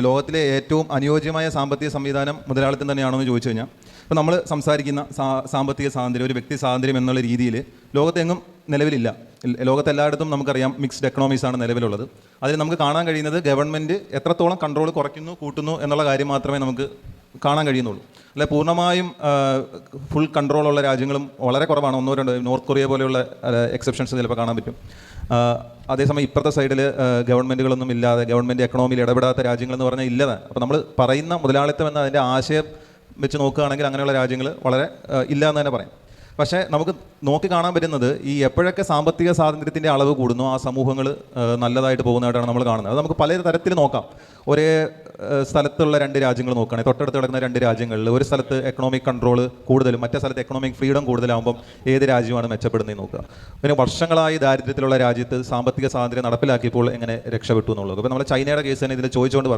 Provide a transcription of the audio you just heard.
ലോകത്തിലെ ഏറ്റവും അനുയോജ്യമായ സാമ്പത്തിക സംവിധാനം മുതലാളിത്തം തന്നെയാണോ എന്ന് ചോദിച്ചു കഴിഞ്ഞാൽ ഇപ്പോൾ നമ്മൾ സംസാരിക്കുന്ന സാമ്പത്തിക സ്വാതന്ത്ര്യം ഒരു വ്യക്തി സ്വാതന്ത്ര്യം എന്നുള്ള രീതിയിൽ ലോകത്തെങ്ങും നിലവിലില്ല. ലോകത്തെല്ലായിടത്തും നമുക്കറിയാം മിക്സ്ഡ് എക്കണോമീസ് ആണ് നിലവിലുള്ളത്. അതിൽ നമുക്ക് കാണാൻ കഴിയുന്നത് ഗവൺമെന്റ് എത്രത്തോളം കൺട്രോൾ കുറയ്ക്കുന്നു കൂട്ടുന്നു എന്നുള്ള കാര്യം മാത്രമേ നമുക്ക് കാണാൻ കഴിയുന്നുള്ളൂ. അല്ലെ പൂർണമായും ഫുൾ കൺട്രോളുള്ള രാജ്യങ്ങളും വളരെ കുറവാണ്. ഒന്നോ രണ്ടോ നോർത്ത് കൊറിയ പോലെയുള്ള എക്സെപ്ഷൻസ് ചിലപ്പോൾ കാണാൻ പറ്റും. അതേസമയം ഇപ്പുറത്തെ സൈഡിൽ ഗവൺമെന്റുകളൊന്നും ഇല്ലാതെ ഗവൺമെന്റ് എക്കണോമിയിൽ ഇടപെടാത്ത രാജ്യങ്ങളെന്ന് പറഞ്ഞാൽ ഇല്ലതാണ് അപ്പോൾ നമ്മൾ പറയുന്ന മുതലാളിത്തം എന്ന അതിന്റെ ആശയം വെച്ച് നോക്കുകയാണെങ്കിൽ അങ്ങനെയുള്ള രാജ്യങ്ങൾ വളരെ ഇല്ല എന്ന് തന്നെ പറയാം. പക്ഷേ നമുക്ക് നോക്കി കാണാൻ പറ്റുന്നത് ഈ എപ്പോഴൊക്കെ സാമ്പത്തിക സ്വാതന്ത്ര്യത്തിന്റെ അളവ് കൂടുന്നു ആ സമൂഹങ്ങൾ നല്ലതായിട്ട് പോകുന്നതായിട്ടാണ് നമ്മൾ കാണുന്നത്. അത് നമുക്ക് പല തരത്തിൽ നോക്കാം. ഒരേ സ്ഥലത്തുള്ള രണ്ട് രാജ്യങ്ങൾ നോക്കുകയാണെങ്കിൽ തൊട്ടടുത്ത് കിടക്കുന്ന രണ്ട് രാജ്യങ്ങളിൽ ഒരു സ്ഥലത്ത് എക്കണോമിക് കൺട്രോൾ കൂടുതലും മറ്റേ സ്ഥലത്ത് എക്കണോമിക് ഫ്രീഡം കൂടുതലാകുമ്പം ഏത് രാജ്യമാണ് മെച്ചപ്പെടുന്നത് നോക്കുക. പിന്നെ വർഷങ്ങളായി ദാരിദ്ര്യത്തിലുള്ള രാജ്യത്ത് സാമ്പത്തിക സ്വാതന്ത്ര്യം നടപ്പിലാക്കിയപ്പോൾ എങ്ങനെ രക്ഷപ്പെട്ടു എന്നുള്ളത്. അപ്പോൾ നമ്മൾ ചൈനയുടെ കേസ് തന്നെ ഇതിൽ ചോദിച്ചുകൊണ്ട്